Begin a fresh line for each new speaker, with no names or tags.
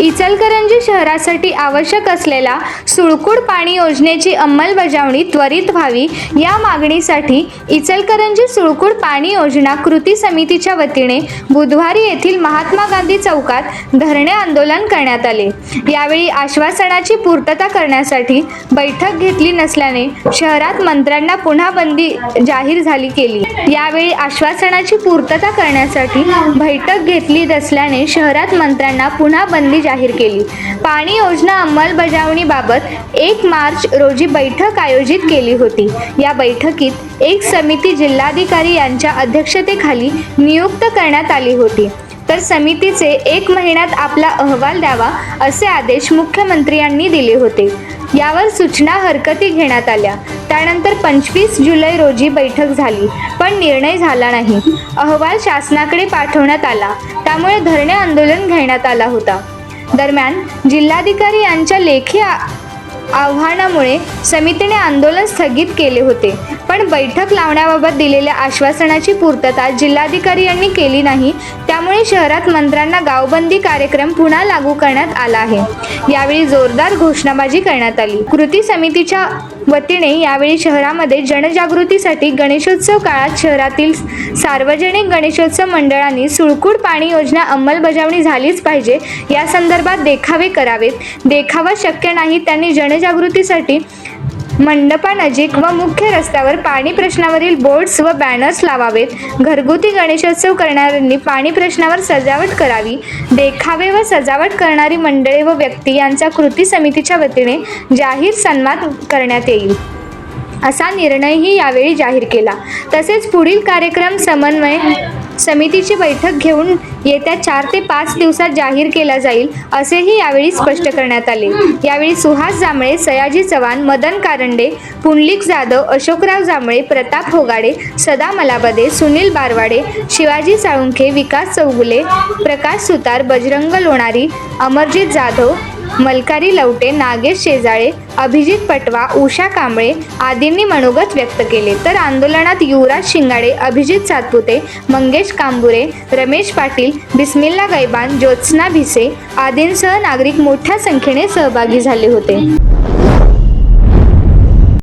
इचलकरंजी शहरासाठी आवश्यक असलेला सुळकूड पाणी योजनेची अंमलबजावणी त्वरित व्हावी या मागणीसाठी इचलकरंजी सुळकूड पाणी योजना कृती समितीच्या वतीने बुधवारी येथील महात्मा गांधी चौकात धरणे आंदोलन करण्यात आले. यावेळी आश्वासनाची पूर्तता करण्यासाठी बैठक घेतली नसल्याने शहरात मंत्र्यांना पुन्हा बंदी जाहीर झाली केली. यावेळी आश्वासनाची पूर्तता करण्यासाठी बैठक घेतली नसल्याने शहरात मंत्र्यांना पुन्हा बंदी जाहीर केली. पाणी योजना अंमलबजावणीबाबत एक मार्च रोजी बैठक आयोजित केली होती. या बैठकीत एक समिती जिल्हाधिकारी यांच्या अध्यक्षतेखाली नियुक्त करण्यात आली होती. तर समितीचे एक महिन्यात आपला अहवाल द्यावा असे आदेश मुख्यमंत्र्यांनी दिले होते. यावर सूचना हरकती घेण्यात आल्या. त्यानंतर पंचवीस जुलै रोजी बैठक झाली पण निर्णय झाला नाही. अहवाल शासनाकडे पाठवण्यात आला. त्यामुळे धरणे आंदोलन घेण्यात आला होता. दरम्यान जिल्हाधिकारी यांच्या लेखी आव्हानामुळे समितीने आंदोलन स्थगित केले होते. पण बैठक लावण्याबाबत दिलेल्या आश्वासनाची पूर्तता जिल्हाधिकारी यांनी केली नाही. त्यामुळे शहरात मंत्र्यांना गावबंदी कार्यक्रम पुन्हा लागू करण्यात आला आहे. यावेळी जोरदार घोषणाबाजी करण्यात आली. कृती समितीच्या वतीने यावेळी शहरामध्ये जनजागृतीसाठी गणेशोत्सव काळात शहरातील सार्वजनिक गणेशोत्सव मंडळांनी सुळकूड पाणी योजना अंमलबजावणी झालीच पाहिजे. या संदर्भात देखावे करावेत. देखावा शक्य नाही त्यांनी जनजागृतीसाठी मंडपानजीक व मुख्य रस्त्यावर पाणी प्रश्नावरील बोर्ड्स व बॅनर्स लावावेत. घरगुती गणेशोत्सव करणाऱ्यांनी पाणी प्रश्नावर सजावट करावी. देखावे व सजावट करणारी मंडळे व व्यक्ती यांचा कृती समितीच्या वतीने जाहीर सन्मान करण्यात येईल. असा निर्णयही यावेळी जाहीर केला. तसेच पुढील कार्यक्रम समन्वय समितीची बैठक घेऊन येत्या चार ते पाच दिवसात जाहीर केला जाईल असेही यावेळी स्पष्ट करण्यात आले. यावेळी सुहास जांभळे सयाजी चव्हाण मदन कारंडे पुंडलिक जाधव अशोकराव जांभळे प्रताप होगाडे सदा मलाबदे सुनील बारवाडे शिवाजी साळुंखे विकास चौगुले प्रकाश सुतार बजरंग लोणारी अमरजित जाधव मलकारी लवटे नागेश शेजाळे अभिजित पटवा उषा कांबळे आदींनी मनोगत व्यक्त केले. तर आंदोलनात युवराज शिंगाडे अभिजित सातपुते मंगेश कांबुरे रमेश पाटील बिस्मिल्ला गैबान ज्योत्स्ना भिसे आदींसह नागरिक मोठ्या संख्येने सहभागी झाले होते.